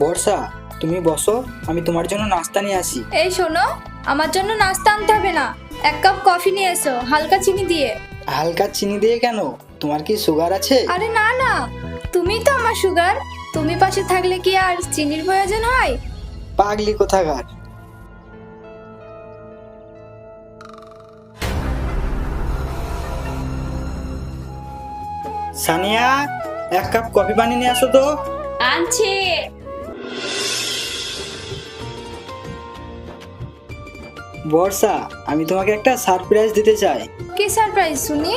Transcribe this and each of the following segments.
বর্ষা তুমি বসো আমি তোমার জন্য নাস্তা নিয়ে আসি। এই শোনো আমার জন্য নাস্তা আনতে হবে না। এক কাপ কফি নিয়ে এসো হালকা চিনি দিয়ে। হালকা চিনি দিয়ে কেন? তোমার কি সুগার আছে? আরে না না। তুমি তো আমার সুগার। তুমি পাশে থাকলে কি আর চিনির প্রয়োজন হয়? পাগলি কোথাকার। সানিয়া এক কাপ কফি পানি নিয়ে আসো তো। আনছি। বর্ষা আমি তোমাকে একটা সারপ্রাইজ দিতে চাই। কি সারপ্রাইজ শুনি?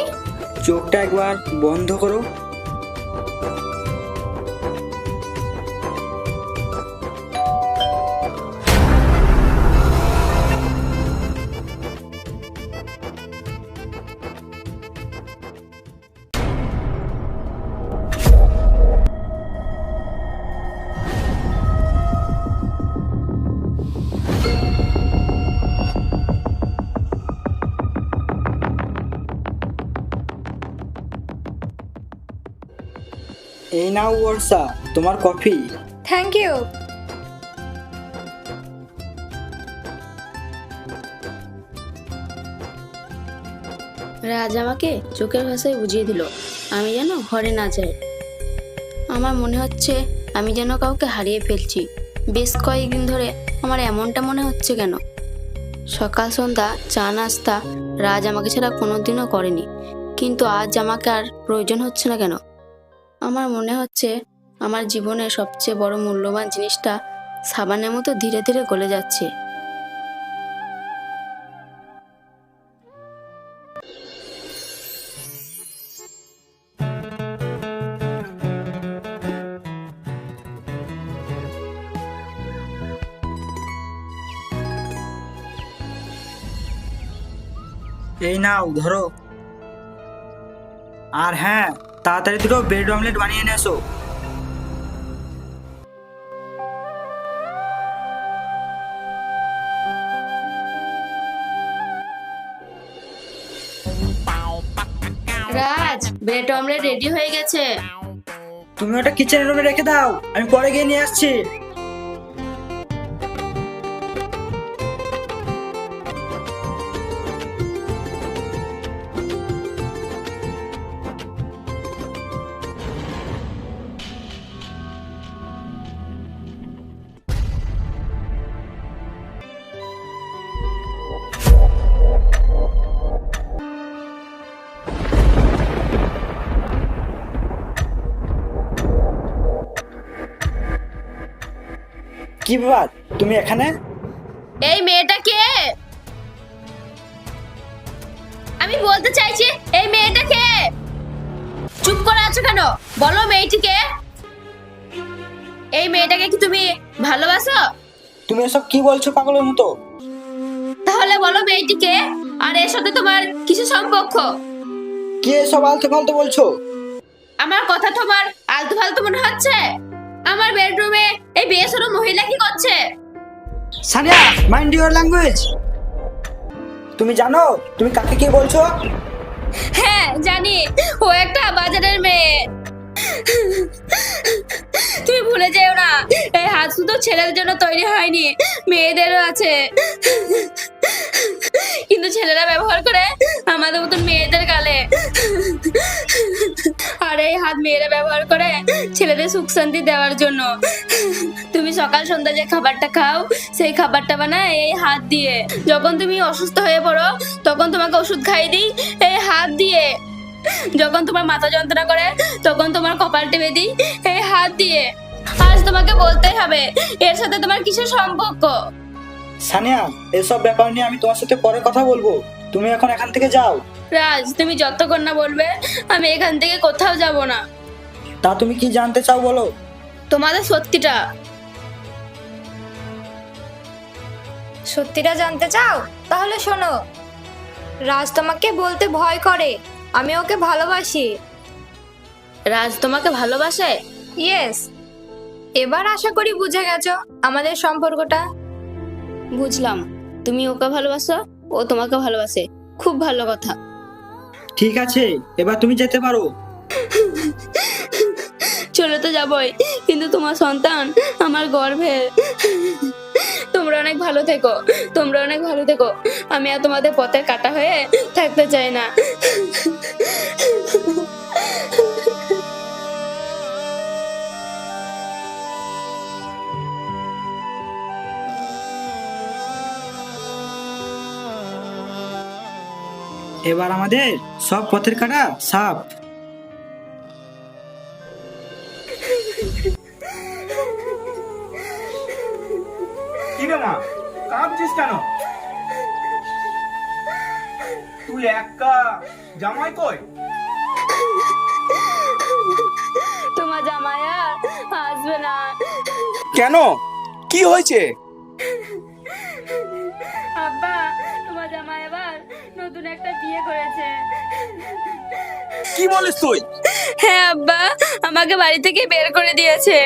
চোখটা একবার বন্ধ করো। নাও বর্ষা তোমার কফি। থ্যাংক ইউ রাজ আমাকে চোখের ভাষায় বুঝিয়ে দিল আমি যেন ঘরে না যাই। আমার মনে হচ্ছে আমি যেন কাউকে হারিয়ে ফেলছি। বেশ কয়েকদিন ধরে আমার এমনটা মনে হচ্ছে কেন? সকাল সন্ধ্যা চা নাস্তা রাজ আমাকে ছাড়া কোনোদিনও করেনি। কিন্তু আজ আমাকে আর প্রয়োজন হচ্ছে না কেন? আমার মনে হচ্ছে আমার জীবনের সবচেয়ে বড় মূল্যবান জিনিসটা সাবানের মতো ধীরে ধীরে গলে যাচ্ছে। এই নাও, ধরো। আর হ্যাঁ তাড়াতাড়ি দুটো ব্রেড অমলেট বানিয়ে নিয়ে এসো। রাজ ব্রেড অমলেট রেডি হয়ে গেছে। তুমি ওটা কিচেন রুমে রেখে দাও আমি পরে গিয়ে নিয়ে আসছি। কি ব্যাপার? তুমি এখানে? এই মেয়েটা কে? আমি বলতে চাইছি এই মেয়েটা কে? চুপ করে আছো কেন? বলো মেয়েটিকে এই মেয়েটাকে কি তুমি ভালোবাসো? তুমি এসব কি বলছো পাগলের মতো? তাহলে বলো মেয়েটিকে আর এর সাথে তোমার কিছু সম্পর্ক? কি এসব আলতু ফালতু বলছো? আমার কথা তোমার আলতু ফালতু মনে হচ্ছে? আমার বেডরুমে এই বেসরো মহিলা কি করছে? সানিয়া মাইন্ড ইউর ল্যাঙ্গুয়েজ তুমি জানো তুমি কাকে কি বলছো? হ্যাঁ জানি। ও একটা বাজারের মেয়ে। তুমি ভুলে যেও না এই হাত শুধু ছেলেদের জন্য তৈরি হয়নি মেয়েদেরও আছে। কিন্তু ছেলেরা ব্যবহার করে আমাদের মতন মেয়েদের হাত মেয়েরা ব্যবহার করে ছেলেদের সুখ শান্তি দেওয়ার জন্য। তুমি সকাল সন্ধ্যা যে খাবারটা খাও, সেই খাবারটা বানায় এই হাত দিয়ে। যখন তুমি অসুস্থ হয়ে পড়ো, তখন তোমাকে ওষুধ খাই দিই এই হাত দিয়ে। যখন তোমার মাথা যন্ত্রণা করে, তখন তোমার কপাল টেপে দিই এই হাত দিয়ে। আজ তোমাকে বলতেই হবে, এর সাথে তোমার কিসের সম্পর্ক? সানিয়া, এসব ব্যাপার নিয়ে আমি তোমার সাথে পরে কথা বলব। তুমি এখন এখান থেকে যাও। রাজ তুমি যতক্ষণ না বলবে আমি এখান থেকে কোথাও যাব না। তা তুমি কি জানতে চাও বলো? তোমাদের সত্যিটা। সত্যিটা জানতে চাও? তাহলে শোনো। রাজ তোমাকে বলতে ভয় করে। আমি ওকে ভালোবাসি। রাজ তোমাকে ভালোবাসে? ইয়েস এবার আশা করি বুঝে গেছো আমাদের সম্পর্কটা। বুঝলাম। তুমি ওকে ভালোবাসো? ও তোমাকে ভালোবাসে। খুব ভালো কথা। ঠিক আছে এবার তুমি যেতে পারো। চলে তো যাবই কিন্তু তোমার সন্তান আমার গর্ভে। তোমরা অনেক ভালো থেকো তোমরা অনেক ভালো থেকো। আমি আর তোমাদের পথের কাটা হয়ে থাকতে চাই না। এবার আমাদের সব পথের কাটা সাপ। কি রে মা? কাঁদছিস কেন? তুই একা? জামাই কই? তোমার জামাই আর আসবে না। কেন? কি হয়েছে? নতুন একটা বিয়ে করেছে। কি বলিস তুই? হ্যাঁ আব্বা আমাকে বাড়ি থেকে বের করে দিয়েছে।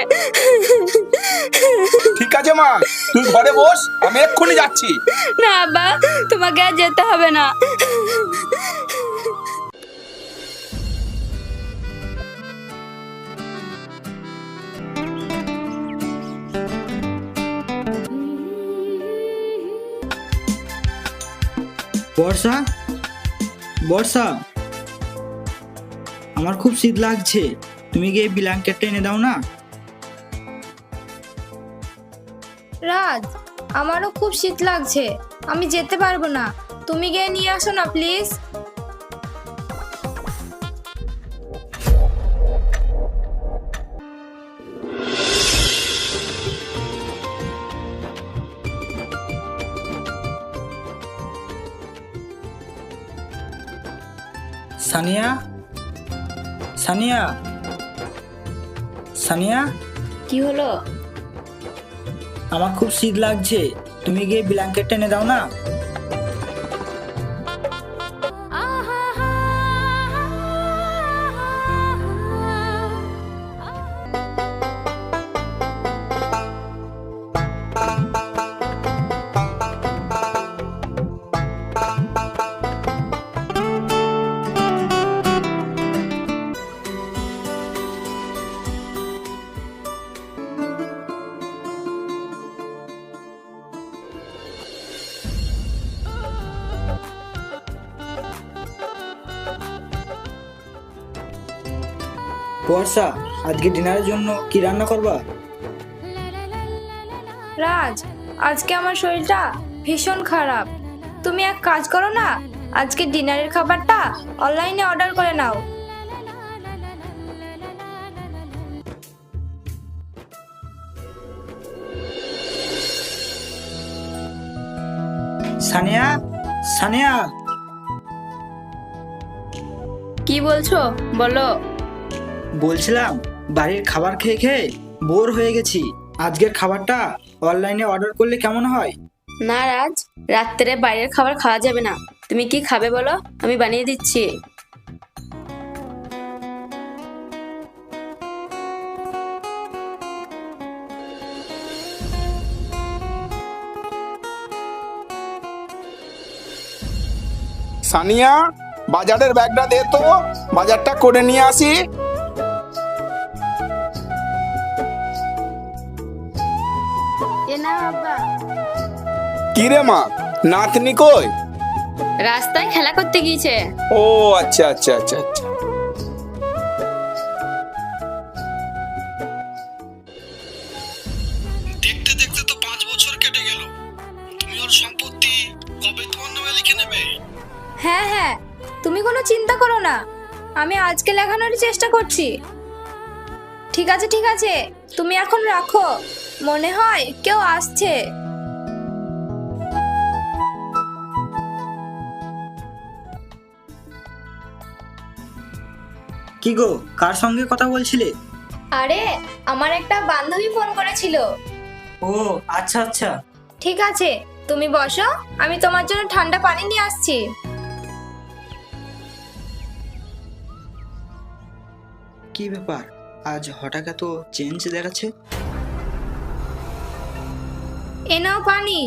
ঠিক আছে মা। তুই ঘরে বস আমি এক্ষুনি যাচ্ছি। না আব্বা তোমাকে আর যেতে হবে না। বর্ষা? বর্ষা? আমার খুব শীত লাগছে। তুমি গিয়ে ব্ল্যাঙ্কেটটা এনে দাও না? রাজ, আমারও খুব শীত লাগছে। আমি যেতে পারব না। তুমি গিয়ে নিয়ে আসো না, প্লিজ। সানিয়া? সানিয়া? সানিয়া? কি হলো? আমার খুব শীত লাগছে। তুমি গিয়ে ব্ল্যাঙ্কেট টেনে দাও না। বর্ষা আজকে ডিনারের জন্য কি রান্না করবা? রাজ আজকে আমার শরীরটা ভীষণ খারাপ। তুমি এক কাজ করো না আজকে ডিনারের খাবারটা অনলাইনে অর্ডার করে নাও। সানিয়া সানিয়া। কি বলছো? বলো। বলছিলাম বাড়ির খাবার খেয়ে খেয়ে বোর হয়ে গেছি। আজকের খাবারটা অনলাইনে অর্ডার করলে কেমন হয়? না রাজ রাত্রে বাইরের খাবার খাওয়া যাবে না। তুমি কি খাবে বলো? আমি বানিয়ে দিচ্ছি। সানিয়া বাজারের ব্যাগটা দে তো। বাজারটা করে নিয়ে আসি। কি রে মা? নাতনি কই? রাস্তায় খেলা করতে গিয়েছে। ও আচ্ছা আচ্ছা আচ্ছা আচ্ছা। দেখতে দেখতে তো পাঁচ বছর কেটে গেল। তুমি ওর সম্পত্তি কবে তোমার নামে লিখে নেবে? হ্যাঁ হ্যাঁ তুমি কোনো চিন্তা করো না। আমি আজকে লেখানোর চেষ্টা করছি। ঠিক আছে ঠিক আছে তুমি এখন রাখো। মনে হয় কেউ আসছে। কি গো কার সঙ্গে কথা বলছিলে? আরে আমার একটা বান্ধবী ফোন করেছিল। ও আচ্ছা আচ্ছা। ঠিক আছে তুমি বসো আমি তোমার জন্য ঠান্ডা পানি নিয়ে আসছি। কি ব্যাপার? আজ হঠাৎ এত চেঞ্জ দেখাচ্ছে? এ নাও পানি।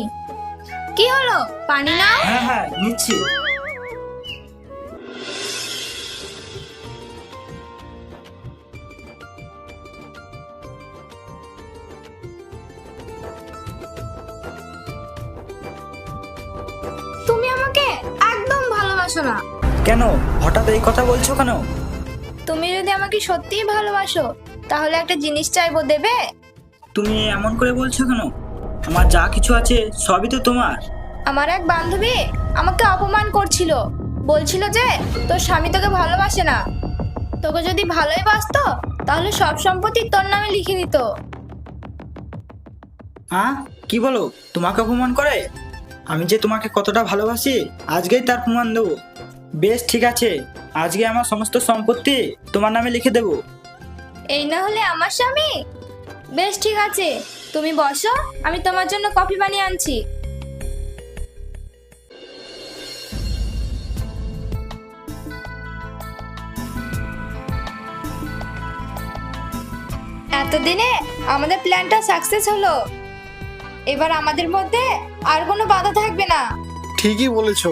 কি হলো? পানি নাও? হ্যাঁ হ্যাঁ নিচ্ছি। ভালোবাসো না। কেন? হঠাৎ এই কথা বলছো কেন? তুমি যদি আমাকে সত্যিই ভালোবাসো তাহলে একটা জিনিস চাইব দেবে? তুমি এমন করে বলছো কেন? আমার যা কিছু আছে সবই তো তোমার। আমার এক বান্ধবী আমাকে অপমান করছিল। বলছিল যে তোর স্বামী তোকে ভালোবাসে না। তোকে যদি ভালোই বাসতো তাহলে সব সম্পত্তি তোর নামে লিখে দিত। হ্যাঁ কি বলো? তোমাকে অপমান করে? আমি যে তোমাকে কতটা ভালোবাসি আজকেই তার প্রমাণ দেবো। বেশ ঠিক আছে। আজকে আমার সমস্ত সম্পত্তি তোমার নামে লিখে দেবো। এই না হলে আমার স্বামী? বেশ ঠিক আছে। তুমি বসো আমি তোমার জন্য কফি বানিয়ে আনছি। এতদিনে আমাদের প্ল্যানটা সাকসেস হলো। এবার আমাদের মধ্যে আর কোনো বাধা থাকবে না। ঠিকই বলেছ।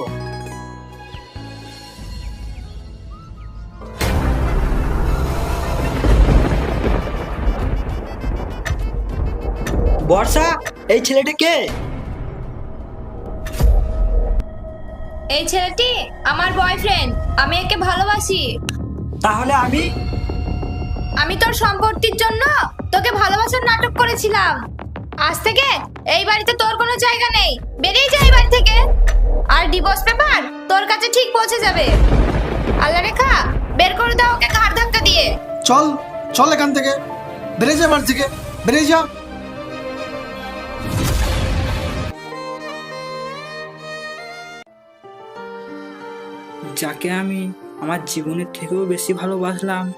বর্ষা এই ছেলেটা কে? এই ছেলেটি আমার বয়ফ্রেন্ড আমি একে ভালোবাসি। তাহলে আমি? আমি তোর সম্পত্তির জন্য তোকে ভালোবাসার নাটক করেছিলাম। আজ থেকে এই বাড়িতে তোর কোনো জায়গা নেই। বেরিয়ে যা এই বাড়ি থেকে। আর ডিভোর্স পেপার তোর কাছে ঠিক পৌঁছে যাবে। আল্লাহ রেখা বের করে দাও ওকে ঘাড় ধাক্কা দিয়ে। চল চল এখান থেকে। বেরিয়ে যা বাড়ি থেকে। বেরিয়ে যা। যাকে আমি আমার জীবনের থেকেও বেশি ভালোবাসলাম,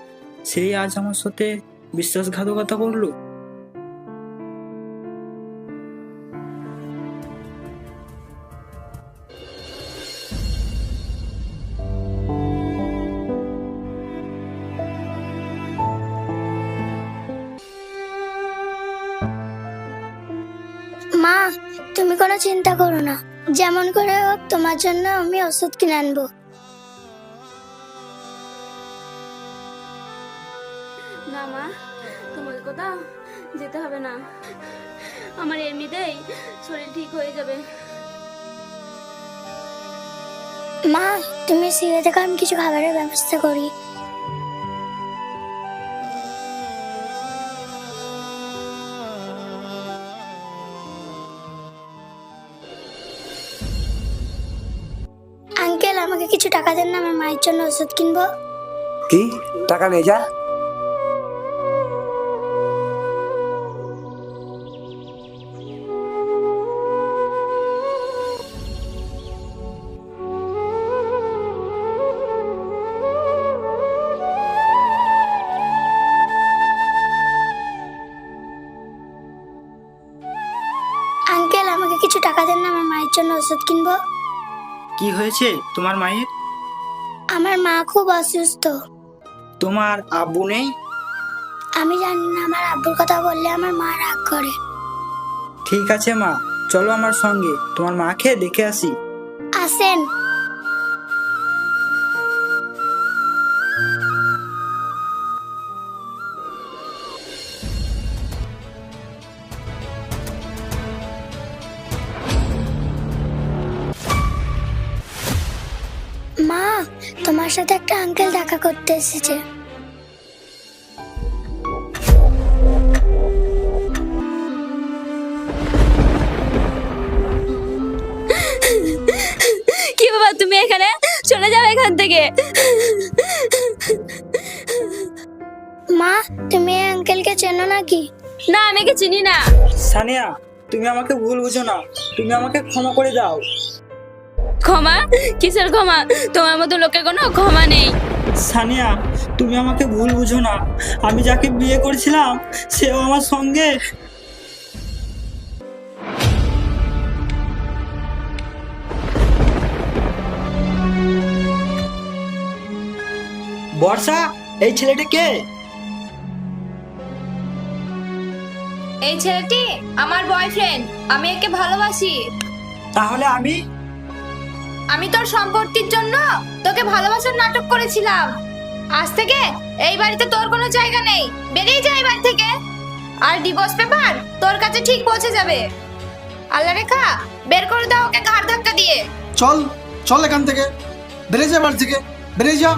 সেই আজ আমার সাথে বিশ্বাসঘাতকতা করল? মা, তুমি কোনো চিন্তা করো না। যেমন করে হোক, তোমার জন্য আমি ওষুধ কিনে আনব। না মা। তোমাকে কোথাও যেতে হবে না। আমার এমনিতেই শরীর ঠিক হয়ে যাবে। মা তুমি শুয়ে থেকে আমি কিছু খাবারের ব্যবস্থা করি। আঙ্কেল আমাকে কিছু টাকা দেন না আমার মায়ের জন্য ওষুধ কিনবো। কি? টাকা নেই যা। কি হয়েছে তোমার মায়ের? আমার মা খুব অসুস্থ। তোমার আব্বু নেই? আমি জানি না আমার আব্বুর কথা বললে আমার মা রাগ করে। ঠিক আছে মা চলো আমার সঙ্গে তোমার মাকে দেখে আসি। আসেন। মা তোমার সাথে একটা আঙ্কেল দেখা করতে এসেছে। কি বাবা তুমি এখানে? চলে যাও এখান থেকে। মা তুমি আঙ্কেলকে চেনো নাকি? না আমি একে চিনি না। সানিয়া তুমি আমাকে ভুল বুঝো না। তুমি আমাকে ক্ষমা করে দাও। ক্ষমা? কিসের ক্ষমা? তোমার মতো লোকের কোনো ক্ষমা নেই। সানিয়া তুমি আমাকে ভুল বুঝো না। আমি যাকে বিয়ে করেছিলাম সেও আমার সঙ্গে বর্ষা এই ছেলেটা কে? এই ছেলেটি আমার বয়ফ্রেন্ড আমি একে ভালোবাসি। তাহলে আমি আমি তোর সম্পত্তির জন্য তোকে ভালোবাসার নাটক করেছিলাম। আজ থেকে এই বাড়িতে তোর কোনো জায়গা নেই। বেরিয়ে যা এই বাড়ি থেকে। আর ডিভোর্স পেপার তোর কাছে ঠিক পৌঁছে যাবে। আল্লাহ রেখা বের করে দাও ওকে ঘাড় ধাক্কা দিয়ে। চল চল এখান থেকে। বেরিয়ে যা বাড়ি থেকে। বেরিয়ে যা।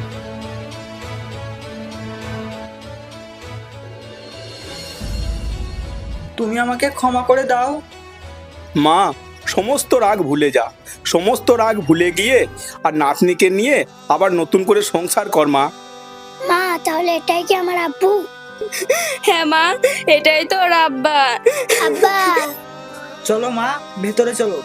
তুমি আমাকে ক্ষমা করে দাও। মা সমস্ত রাগ ভুলে যা। সমস্ত রাগ ভুলে গিয়ে আর নাতনিকে নিয়ে আবার নতুন করে সংসার কর মা। মা তাহলে এটাই কি আমার আব্বু? হ্যাঁ মা এটাই তো ওর আব্বা। আব্বা। চলো মা ভেতরে চলো।